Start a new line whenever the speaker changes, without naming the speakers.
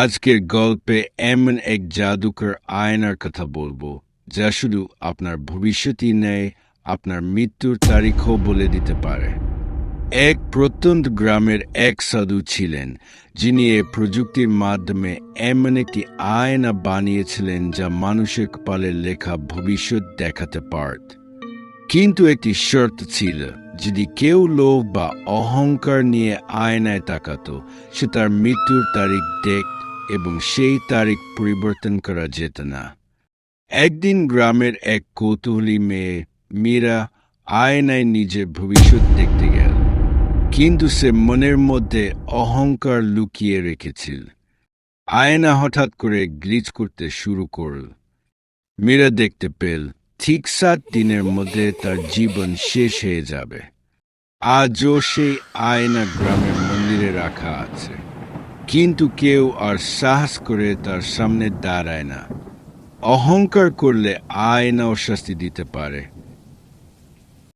আজকের গল্পে এমন এক জাদুকর আয়নার কথা বলব, যা শুধু আপনার ভবিষ্যতই নেয়, আপনার মৃত্যুর তারিখও বলে দিতে পারে। এক প্রত্যন্ত গ্রামের এক সাধু ছিলেন, যিনি এ প্রযুক্তির মাধ্যমে এমন একটি আয়না বানিয়েছিলেন যা মানুষের কপালে লেখা ভবিষ্যৎ দেখাতে পারত। কিন্তু একটি শর্ত ছিল, যদি কেউ লোভ বা অহংকার নিয়ে আয়নায় তাকাত, সে তার মৃত্যুর তারিখ দেখ এবং সেই তারিখ পরিবর্তন করা যেত না। একদিন গ্রামের এক কৌতূহলী মেয়ে মীরা আয়নায় নিজের ভবিষ্যৎ দেখতে গেল, কিন্তু সে মনের মধ্যে অহংকার লুকিয়ে রেখেছিল। আয়না হঠাৎ করে গ্লিচ করতে শুরু করল। মীরা দেখতে পেল, ঠিক সাত দিনের মধ্যে তার জীবন শেষ হয়ে যাবে। আজও সেই আয়না গ্রামের মন্দিরে রাখা আছে। কিন্তু কেউ আর সাহস করে তার সামনে দাঁড়ায় না। অহংকার করলে আয়নাও শাস্তি দিতে পারে।